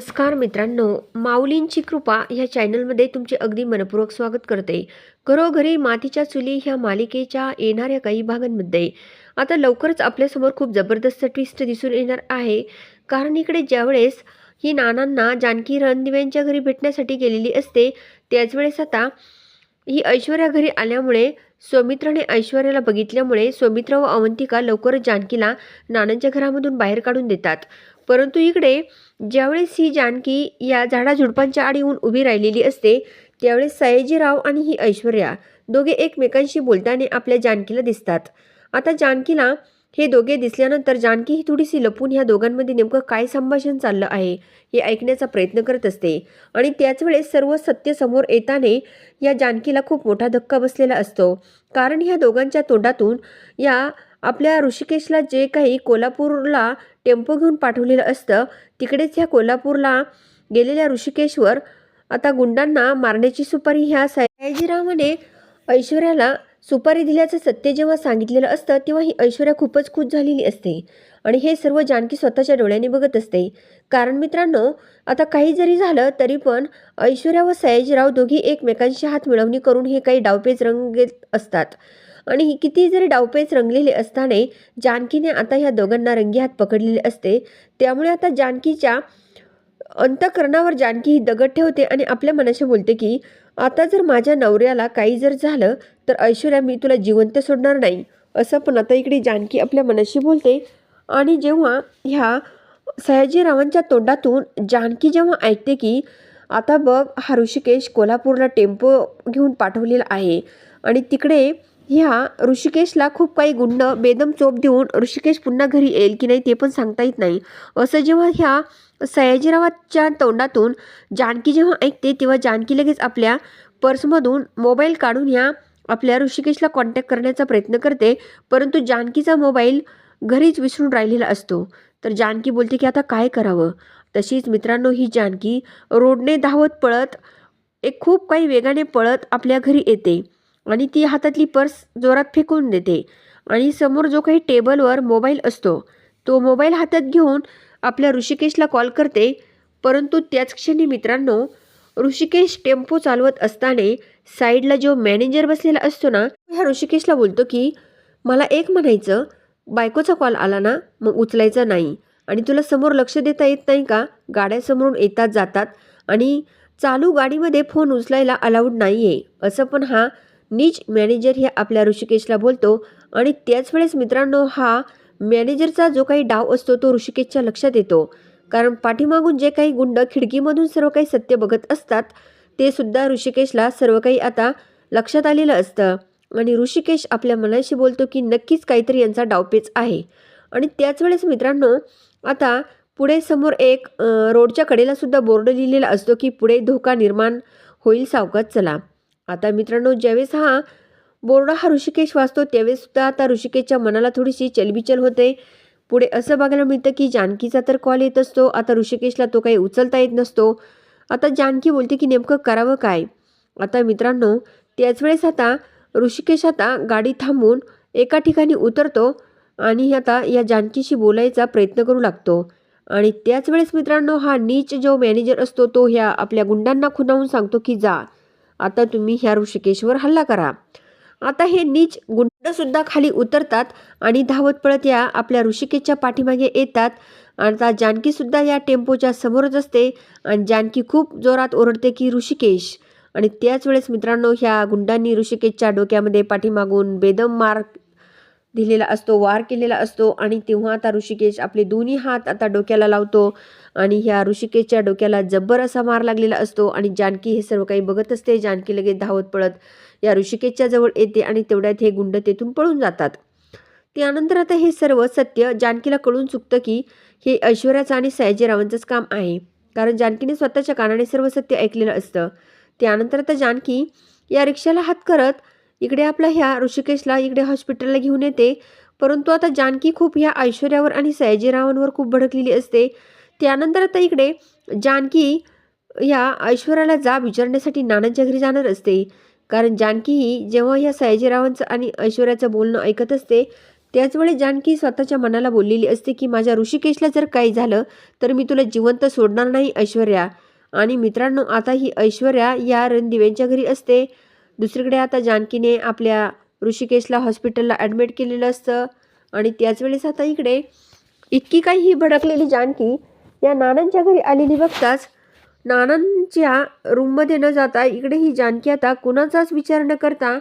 नमस्कार मित्रांनो माऊलींची कृपा ह्या चॅनलमध्ये तुमचे अगदी मनपूर्वक स्वागत करते. घरोघरी मातीच्या चुली ह्या मालिकेच्या येणाऱ्या काही भागांमध्ये. आता लवकरच आपल्यासमोर खूप जबरदस्त ट्विस्ट दिसून येणार आहे. कारण इकडे ज्यावेळेस ही नानांना जानकी रणदिव्यांच्या घरी भेटण्यासाठी गेलेली असते त्याचवेळेस आता ही ऐश्वर्या घरी आल्यामुळे सौमित्राने ऐश्वर्याला बघितल्यामुळे सौमित्र व अवंतिका लवकरच जानकीला नानांच्या घरामधून बाहेर काढून देतात. परंतु इकडे ज्यावेळेस ही जानकी या झाडाझुडपांच्या आड येऊन उभी राहिलेली असते त्यावेळेस सयाजीराव आणि ही ऐश्वर्या दोघे एकमेकांशी बोलताना आपल्या जानकीला दिसतात. आता जानकीला हे दोघे दिसल्यानंतर जानकी ही थोडीशी लपून ह्या दोघांमध्ये नेमकं काय संभाषण चाललं आहे हे ऐकण्याचा प्रयत्न करत असते. आणि त्याच वेळेस सर्व सत्य समोर येताने या जानकीला खूप मोठा धक्का बसलेला असतो. कारण ह्या दोघांच्या तोंडातून या आपल्या ऋषिकेशला जे काही कोल्हापूरला टेम्पो घेऊन पाठवलेलं असतं. तिकडेच ह्या कोल्हापूरला गेलेल्या ऋषिकेशवर. आता गुंडांना मारण्याची सुपारी ह्या सयाजीरावने ऐश्वर्याला सुपारी दिल्याचं सत्य जेव्हा सांगितलेलं असतं तेव्हा ही ऐश्वर्या खूपच खुश झालेली असते. आणि हे सर्व जानकी स्वतःच्या डोळ्याने बघत असते. कारण मित्रांनो आता काही जरी झालं तरी पण ऐश्वर्या व सयाजीराव दोघी एकमेकांशी हात मिळवणी करून हे काही डावपेच रंगेत असतात. आणि ही किती जरी डावपेच रंगलेले असताना जानकीने आता ह्या दोघांना रंगी हात पकडलेले असते त्यामुळे आता जानकीच्या अंतकरणावर जानकी ही दगड ठेवते आणि आपल्या मनाशी बोलते की आता जर माझ्या नवऱ्याला काही जर झालं तर ऐश्वर्या मी तुला जिवंत सोडणार नाही. असं पण आता इकडे जानकी आपल्या मनाशी बोलते. आणि जेव्हा ह्या सयाजीरावांच्या तोंडातून जानकी जेव्हा ऐकते की आता बघ हा ऋषिकेश कोल्हापूरला टेम्पो घेऊन पाठवलेला आहे आणि तिकडे ह्या ऋषिकेशला खूप काही गुंड बेदम चोप देऊन ऋषिकेश पुन्हा घरी येईल की नाही ते पण सांगता येत नाही. असं जेव्हा ह्या सयाजीरावाच्या तोंडातून जानकी जेव्हा ऐकते तेव्हा जानकी लगेच आपल्या पर्समधून मोबाईल काढून ह्या आपल्या ऋषिकेशला कॉन्टॅक्ट करण्याचा प्रयत्न करते परंतु जानकीचा मोबाईल घरीच विसरून राहिलेला असतो. तर जानकी बोलते की आता काय करावं? तशीच मित्रांनो ही जानकी रोडने धावत पळत एक खूप काही वेगाने पळत आपल्या घरी येते. आणि ती हातातली पर्स जोरात फेकून देते. आणि समोर जो काही टेबलवर मोबाईल असतो तो मोबाईल हातात घेऊन आपल्या ऋषिकेशला कॉल करते. परंतु त्याच क्षणी मित्रांनो ऋषिकेश टेम्पो चालवत असताना साईडला जो मॅनेजर बसलेला असतो ना ह्या ऋषिकेशला बोलतो की मला एक म्हणायचं बायकोचा कॉल आला ना मग उचलायचा नाही. आणि तुला समोर लक्ष देता येत नाही का? गाड्या समोरून येतात जातात. आणि चालू गाडीमध्ये फोन उचलायला अलाउड नाही आहे असं पण हा नीच मॅनेजर हे आपल्या ऋषिकेशला बोलतो आणि त्याच वेळेस मित्रांनो हा मॅनेजरचा जो काही डाव असतो तो ऋषिकेशच्या लक्षात येतो. कारण पाठीमागून जे काही गुंड खिडकीमधून सर्व काही सत्य बघत असतात ते सुद्धा ऋषिकेशला सर्व काही आता लक्षात आलेलं असतं. आणि ऋषिकेश आपल्या मनाशी बोलतो की नक्कीच काहीतरी यांचा डावपेच आहे. आणि त्याच वेळेस मित्रांनो आता पुढे समोर एक रोडच्या कडेला सुद्धा बोर्ड लिहिलेला असतो की पुढे धोका निर्माण होईल सावकाश चला. आता मित्रांनो ज्यावेळेस हा बोर्ड हा ऋषिकेश वाचतो त्यावेळेससुद्धा आता ऋषिकेशच्या मनाला थोडीशी चलबिचल होते. पुढे असं बघायला मिळतं की जानकीचा तर कॉल येत असतो आता ऋषिकेशला तो काही उचलता येत नसतो. आता जानकी बोलते की नेमकं करावं काय? आता मित्रांनो त्याच वेळेस आता ऋषिकेश आता गाडी थांबवून एका ठिकाणी उतरतो आणि आता या जानकीशी बोलायचा प्रयत्न करू लागतो. आणि त्याच वेळेस मित्रांनो हा नीच जो मॅनेजर असतो तो ह्या आपल्या गुंडांना खुनावून सांगतो की जा. आता तुम्ही ह्या ऋषिकेशवर हल्ला करा. आता हे नीच गुंडसुद्धा खाली उतरतात आणि धावत पळत या आपल्या ऋषिकेशच्या पाठीमागे येतात. आता जानकीसुद्धा या टेम्पोच्या समोरच असते आणि जानकी खूप जोरात ओरडते की ऋषिकेश. आणि त्याच वेळेस मित्रांनो ह्या गुंडांनी ऋषिकेशच्या डोक्यामध्ये पाठीमागून बेदम मार दिलेला असतो वार केलेला असतो आणि तेव्हा आता ऋषिकेश आपले दोन्ही हात आता डोक्याला लावतो आणि ह्या ऋषिकेशच्या डोक्याला जब्बर असा मार लागलेला असतो आणि जानकी हे सर्व काही बघत असते. जानकी लगेच धावत पळत या ऋषिकेशच्या जवळ येते आणि तेवढ्यात हे गुंड तेथून पळून जातात. त्यानंतर आता हे सर्व सत्य जानकीला कळून चुकतं की हे ऐश्वर्याचं आणि सयाजीरावांचंच काम आहे. कारण जानकीने स्वतःच्या कानाने सर्व सत्य ऐकलेलं असतं. त्यानंतर आता जानकी या रिक्षाला हात करत इकडे आपला ह्या ऋषिकेशला इकडे हॉस्पिटलला घेऊन येते. परंतु आता जानकी खूप ह्या ऐश्वर्यावर आणि सयाजीरावांवर खूप भडकलेली असते. त्यानंतर आता इकडे जानकी या ऐश्वर्याला जाब विचारण्यासाठी नानांच्या घरी जाणार असते. कारण जानकी ही जेव्हा ह्या सयाजीरावांचं आणि ऐश्वर्याचं बोलणं ऐकत असते त्याचवेळी जानकी स्वतःच्या मनाला बोललेली असते की माझ्या ऋषिकेशला जर काही झालं तर मी तुला जिवंत सोडणार नाही ऐश्वर्या. आणि मित्रांनो आता ही ऐश्वर्या या रणदिव्यांच्या घरी असते. दुसरीकडे आता जानकीने आपल्या ऋषिकेशला हॉस्पिटलला ॲडमिट केलेलं असतं. आणि त्याच वेळेस आता इकडे इतकी काही ही भडकलेली जानकी या नानांच्या घरी आलेली बघताच नानांच्या रूममध्ये न जाता इकडे ही जानकी आता कुणाचाच विचार न करता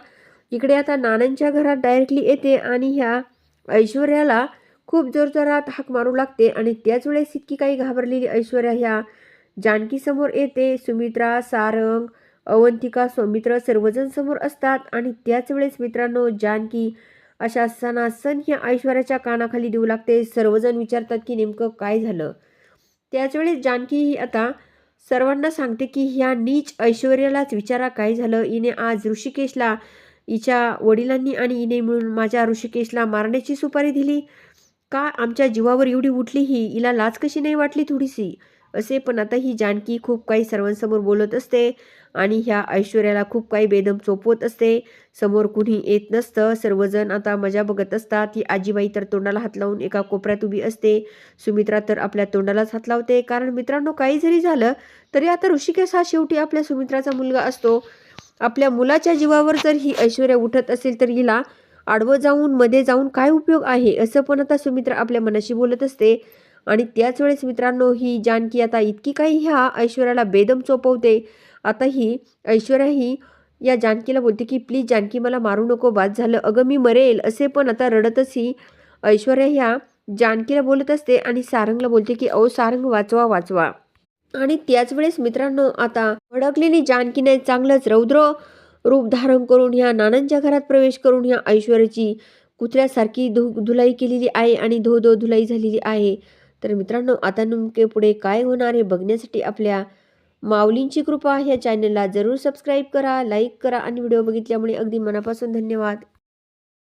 इकडे आता नानांच्या घरात डायरेक्टली येते आणि ह्या ऐश्वर्याला खूप जोरजोरात हाक मारू लागते. आणि त्याच वेळेस इतकी काही घाबरलेली ऐश्वर्या ह्या जानकीसमोर येते. सुमित्रा सारंग अवंतिका सौमित्र सर्वजण समोर असतात आणि त्याच वेळेस मित्रांनो जानकी अशा सणासण ह्या ऐश्वर्याच्या कानाखाली देऊ लागते. सर्वजण विचारतात की नेमकं काय झालं? त्याच वेळेस जानकी ही आता सर्वांना सांगते की ह्या नीच ऐश्वर्यालाच विचारा काय झालं? हिने आज ऋषिकेशला हिच्या वडिलांनी आणि हिने मिळून माझ्या ऋषिकेशला मारण्याची सुपारी दिली. का आमच्या जीवावर एवढी उठली ही? हिला लाच कशी नाही वाटली थोडीशी? असे. पण आता ही जानकी खूप काही सर्वांसमोर बोलत असते आणि ह्या ऐश्वर्याला खूप काही बेदम चोपवत असते. समोर कुणी येत नसतं. सर्वजण आता मजा बघत असतात. ही आजीबाई तर तोंडाला हात लावून एका कोपऱ्यात उभी असते. सुमित्रा तर आपल्या तोंडालाच हात लावते. कारण मित्रांनो काही जरी झालं तरी आता ऋषिकेश हा शेवटी आपल्या सुमित्राचा मुलगा असतो. आपल्या मुलाच्या जीवावर जर ही ऐश्वर्या उठत असेल तर हिला आडवं जाऊन मध्ये जाऊन काय उपयोग आहे? असं पण आता सुमित्रा आपल्या मनाशी बोलत असते. आणि त्याच वेळेस मित्रांनो ही जानकी आता इतकी काही ह्या ऐश्वर्याला बेदम चोपवते आता ही ऐश्वर्या ही या जानकीला बोलते की प्लीज जानकी मला मारू नको बाद झालं. अगं मी मरेल. असे पण आता रडतच ही ऐश्वर्या ह्या जानकीला बोलत असते आणि सारंगला बोलते की अहो सारंग वाचवा वाचवा. आणि त्याच वेळेस मित्रांनो आता भडकलेली जानकीने चांगलंच रौद्र रूप धारण करून ह्या नानांच्या घरात प्रवेश करून ह्या ऐश्वर्याची कुत्र्यासारखी धु धुलाई केलेली आहे आणि धो धो धुलाई झालेली आहे. तर मित्रांनो आता नेमके पुढे काय होणार हे बघण्यासाठी आपल्या माऊलींची कृपा ह्या चॅनलला जरूर सबस्क्राईब करा लाईक करा आणि व्हिडिओ बघितल्यामुळे अगदी मनापासून धन्यवाद.